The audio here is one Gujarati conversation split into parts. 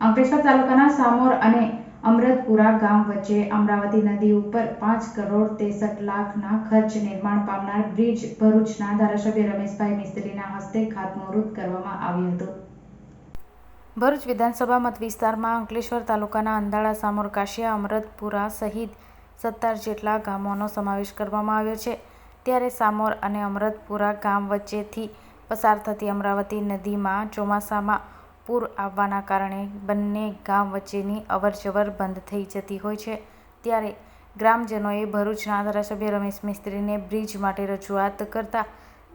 અંકલેશ્વર તાલુકાના સામોર અને અમરતપુરા ગામ વચ્ચે અમરાવતી નદી ઉપર પાંચ કરોડ ત્રેસઠ લાખના ખર્ચ નિર્માણ પામનાર બ્રિજ ભરૂચના ધારાસભ્ય રમેશભાઈ મિસ્ત્રીના હસ્તે ખાતમુહૂર્ત કરવામાં આવ્યું હતું. ભરૂચ વિધાનસભા મત વિસ્તારમાં અંકલેશ્વર તાલુકાના અંધાળા, સામોર, કાશિયા અમરતપુરા સહિત સત્તર જેટલા ગામોનો સમાવેશ કરવામાં આવ્યો છે. ત્યારે સામોર અને અમરતપુરા ગામ વચ્ચેથી પસાર થતી અમરાવતી નદીમાં ચોમાસામાં પૂર આવવાના કારણે બંને ગામ વચ્ચેની અવરજવર બંધ થઈ જતી હોય છે. ત્યારે ગ્રામજનોએ ભરૂચના ધારાસભ્ય રમેશ મિસ્ત્રીને બ્રિજ માટે રજૂઆત કરતા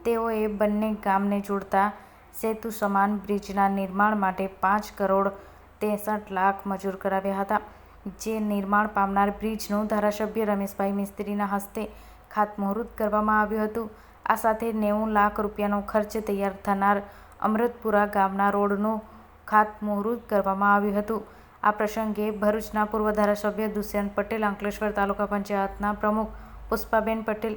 તેઓએ બંને ગામને જોડતા સેતુ સમાન બ્રિજના નિર્માણ માટે પાંચ કરોડ ત્રેસઠ લાખ મંજૂર કરાવ્યા હતા. જે નિર્માણ પામનાર બ્રિજનું ધારાસભ્ય રમેશભાઈ મિસ્ત્રીના હસ્તે ખાતમુહૂર્ત કરવામાં આવ્યું હતું. આ સાથે નેવું લાખ રૂપિયાનો ખર્ચ તૈયાર થનાર અમૃતપુરા ગામના રોડનું ખાતમુહૂર્ત કરવામાં આવ્યું હતું. આ પ્રસંગે ભરૂચના પૂર્વ ધારાસભ્ય દુષ્યંત પટેલ, અંકલેશ્વર તાલુકા પંચાયતના પ્રમુખ પુષ્પાબેન પટેલ,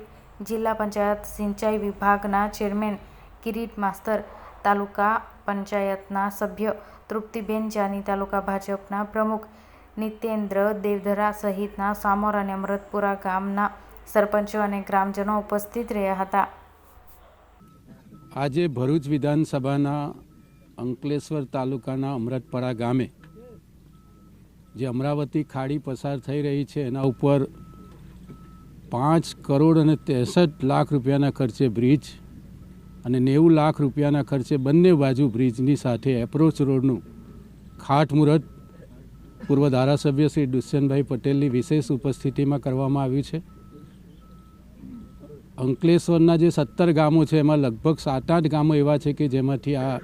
જિલ્લા પંચાયત સિંચાઈ વિભાગના ચેરમેન કિરીટ માસ્તર, તાલુકા પંચાયતના સભ્ય તૃપ્તિબેન જાની, તાલુકા ભાજપના પ્રમુખ નિતેન્દ્ર દેવધરા સહિતના સામોર અને અમૃતપુરા ગામના સરપંચો અને ગ્રામજનો ઉપસ્થિત રહ્યા હતા. આજે ભરૂચ વિધાનસભાના અંકલેશ્વર તાલુકાના અમરતપરા ગામે જે અમરાવતી ખાડી પસાર થઈ રહી છે, એના ઉપર પાંચ કરોડ અને ત્રેસઠ લાખ રૂપિયાના ખર્ચે બ્રિજ અને નેવું લાખ રૂપિયાના ખર્ચે બંને બાજુ બ્રિજની સાથે એપ્રોચ રોડનું ખાટમુહૂર્ત પૂર્વ ધારાસભ્ય શ્રી દુષ્યંતભાઈ પટેલની વિશેષ ઉપસ્થિતિમાં કરવામાં આવ્યું છે. અંકલેશ્વરના જે સત્તર ગામો છે, એમાં લગભગ સાત આઠ ગામો એવા છે કે જેમાંથી આ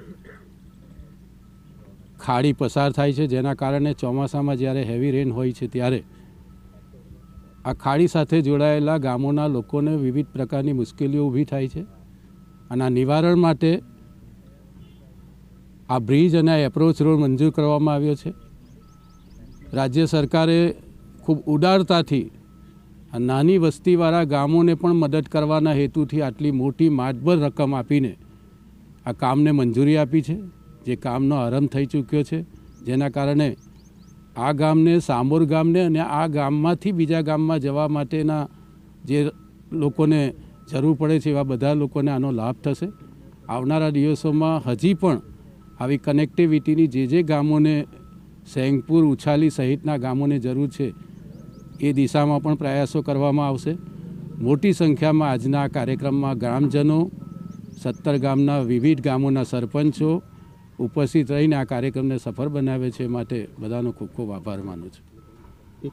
ખાડી પસાર થાય છે, જેના કારણે ચોમાસામાં જ્યારે હેવી રેન હોય છે ત્યારે આ ખાડી સાથે જોડાયેલા ગામોના લોકોને વિવિધ પ્રકારની મુશ્કેલીઓ ઊભી થાય છે અને આ નિવારણ માટે આ બ્રિજ અને એપ્રોચ રોડ મંજૂર કરવામાં આવ્યો છે. રાજ્ય સરકારે ખૂબ ઉદારતાથી નાની વસ્તીવાળા ગામોને પણ મદદ કરવાના હેતુથી આટલી મોટી માતબર રકમ આપીને આ કામને મંજૂરી આપી છે. જે કામનો આરંભ થઈ ચૂક્યો છે, જેના કારણે આ ગામને, સામોર ગામને અને આ ગામમાંથી બીજા ગામમાં જવા માટેના જે લોકોને જરૂર પડે છે, એવા બધા લોકોને આનો લાભ થશે. આવનારા દિવસોમાં હજી પણ આવી કનેક્ટિવિટીની જે જે ગામોને, સેંગપુર, ઉછાલી સહિતના ગામોને જરૂર છે, એ દિશામાં પણ પ્રયાસો કરવામાં આવશે. મોટી સંખ્યામાં આજના કાર્યક્રમમાં ગ્રામજનો, સત્તર ગામના વિવિધ ગામોના સરપંચો ઉપસ્થિત રહીને આ કાર્યક્રમને સફળ બનાવે છે માટે બધાનો ખૂબ ખૂબ આભાર માનું છું.